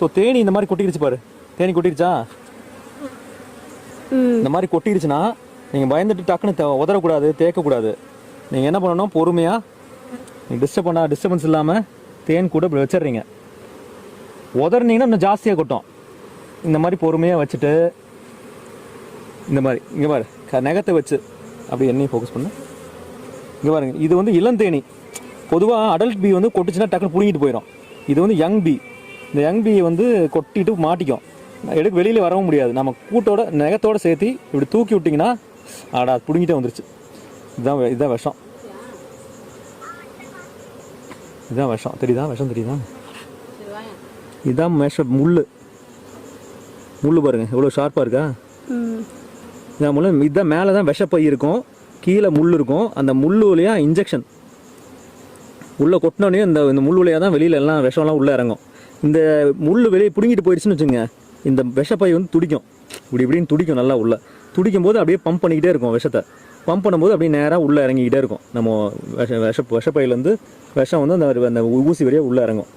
So Theni இந்த மாதிரி கொட்டிருச்சு பாரு. தேனி கொட்டிருச்சா? இந்த மாதிரி கொட்டிருச்சுன்னா நீங்கள் பயந்துட்டு டக்குன்னு உதறக்கூடாது தேக்கக்கூடாது. நீங்கள் என்ன பண்ணணும்? பொறுமையாக நீங்கள் டிஸ்டர்ப் பண்ணா டிஸ்டர்பன்ஸ் இல்லாமல் தேன் கூட இப்படி வச்சிடுறீங்க. உதறினீங்கன்னா இன்னும் ஜாஸ்தியாக கொட்டும். இந்த மாதிரி பொறுமையாக வச்சுட்டு இந்த மாதிரி இங்கே பாரு க நகத்தை வச்சு அப்படி எண்ணெயை ஃபோக்கஸ் பண்ணு. இங்கே பாருங்க இது வந்து இளந்தேனி. பொதுவாக அடல்ட் பீ வந்து கொட்டுச்சுன்னா டக்குன்னு பிடுங்கிட்டு போயிடும் இது வந்து யங் பீ இந்த யங் வந்து கொட்டிட்டு மாட்டிக்கும். எடுக்க வெளியில் வரவும் முடியாது. நம்ம கூட்டோட நெகத்தோடு சேர்த்து இப்படி தூக்கி விட்டிங்கன்னா ஆடா பிடுங்கிட்டே வந்துருச்சு. இதுதான் வெ- இதுதான் விஷம். இதுதான் விஷம். தெரியுதா? விஷம் தெரியுதா? இதுதான் மேஷ முள் முள் பாருங்க. எவ்வளோ ஷார்ப்பாக இருக்கா? இதான் முள்ள. இதுதான் மேலே தான் விஷப்பை இருக்கும். கீழே முள் இருக்கும். அந்த முள் வழியா இன்ஜெக்ஷன் உள்ளே கொட்டினோடனே இந்த இந்த முள் வழியாக தான் வெளியில எல்லாம் விஷம்லாம் உள்ளே இறங்கும். இந்த முள் வெளியே பிடுங்கிட்டு போயிடுச்சுன்னு வச்சுங்க இந்த விஷப்பை வந்து துடிக்கும். இப்படி இப்படின்னு துடிக்கும் நல்லா உள்ள. துடிக்கும் போது அப்படியே பம்ப் பண்ணிக்கிட்டே இருக்கும் விஷத்தை. பம்ப் பண்ணும்போது அப்படியே நேராக உள்ளே இறங்கிக்கிட்டே இருக்கும். நம்ம விஷ விஷ விஷப்பையிலேருந்து விஷம் வந்து அந்த அந்த ஊசி வழியாக உள்ளே இறங்கும்.